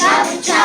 Chop, chop.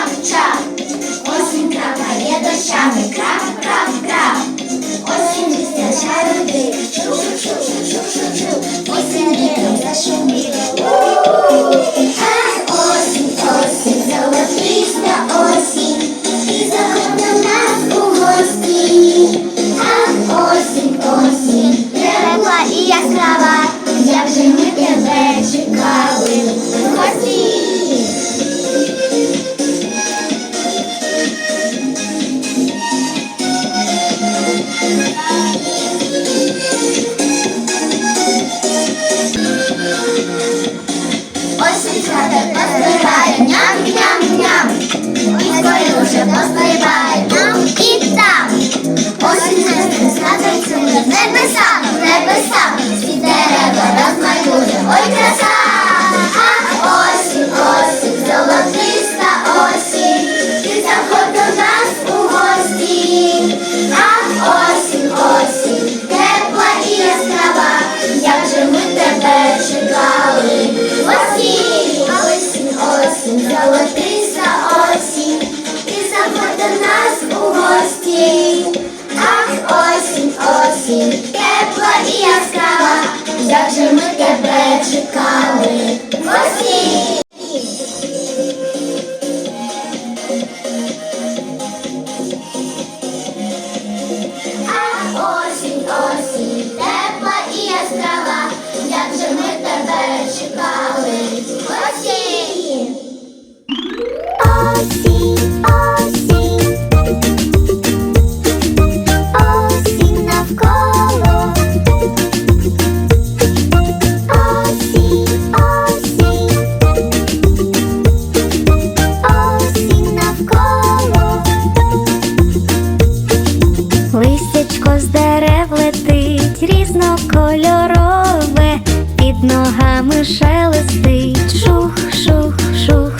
Листячко з дерев летить, різнокольорове, під ногами шелестить, шух, шух, шух,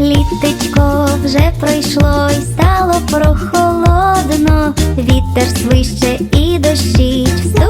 літечко вже пройшло і стало прохолодно, вітер свище і дощить.